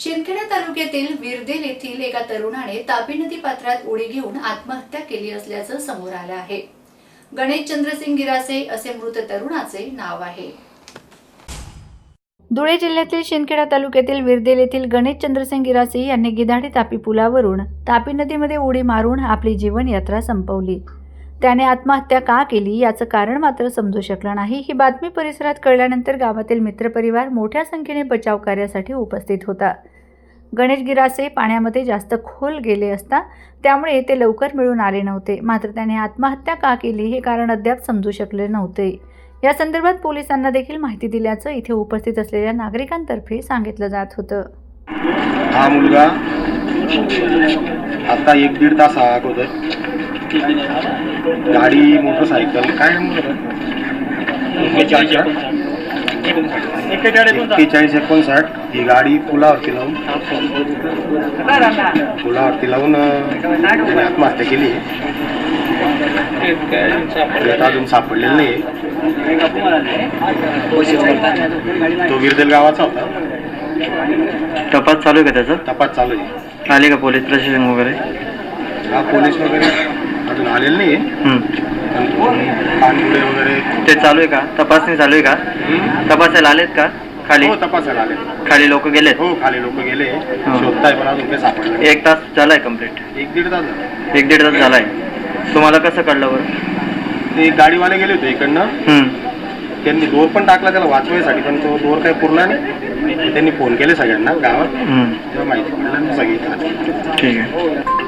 शिंदखेडा तालुक्यातील विरदेल येथील एका तरुणाने तापी नदी पात्रात उडी घेऊन आत्महत्या केली असल्याचं समोर आलं आहे. गणेश चंद्रसिंग गिरासे असे मृत तरुणाचे नाव आहे. धुळे जिल्ह्यातील शिंदखेडा तालुक्यातील विरदेल येथील गणेश चंद्रसिंग गिरासे यांनी गिधाडी तापी पुलावरून तापी नदीमध्ये उडी मारून आपली जीवनयात्रा संपवली. त्याने आत्महत्या का केली याचं कारण मात्र समजू शकलं नाही. ही बातमी परिसरात कळल्यानंतर गावातील मित्रपरिवार मोठ्या संख्येने बचाव कार्यासाठी उपस्थित होता. गणेश गिरासे पाण्यामध्ये जास्त खोल गेले असता त्यामुळे ते लवकर मिळून आले नव्हते. मात्र त्याने आत्महत्या का केली हे कारण अद्याप समजू शकले नव्हते. या संदर्भात पोलिसांना देखील माहिती दिल्याचं इथे उपस्थित असलेल्या नागरिकांतर्फे सांगितलं जात होतं. हा मुलगा आता एक दीड तास अगोदर. गाडी मोटरसायकल काय? एक्केचाळीस एकोणसाठ. ही गाडी पुलावरती लावून. पुलावरती लावून त्याने आत्महत्या केली. अजून सापडलेलं नाही तो विरदेल गावाचा होता. तपास चालू आहे का त्याचा? तपास चालू आहे. आले का पोलीस प्रशासन वगैरे? हा पोलीस वगैरे. अजून आलेले नाही वगैरे. ते चालू आहे का? तपासणी चालू आहे का? तपासायला आलेत का? खाली? हो तपासायला आले खाली लोक गेलेत? हो खाली लोक गेले. शोधताय पण अजून काही सापडलं नाही. एक तास झालाय कंप्लीट एक दीड तास झाला. एक दीड तास झालाय. तुम्हाला कसं कळलं बरं? ते गाडीवाले गेले होते इकडनं. त्यांनी दोर पण टाकला त्याला वाचवायसाठी पण तो दोर काही पुरला नाही. त्यांनी फोन केले सगळ्यांना गावात. तेव्हा माहिती पडलं सगळी ठीक आहे.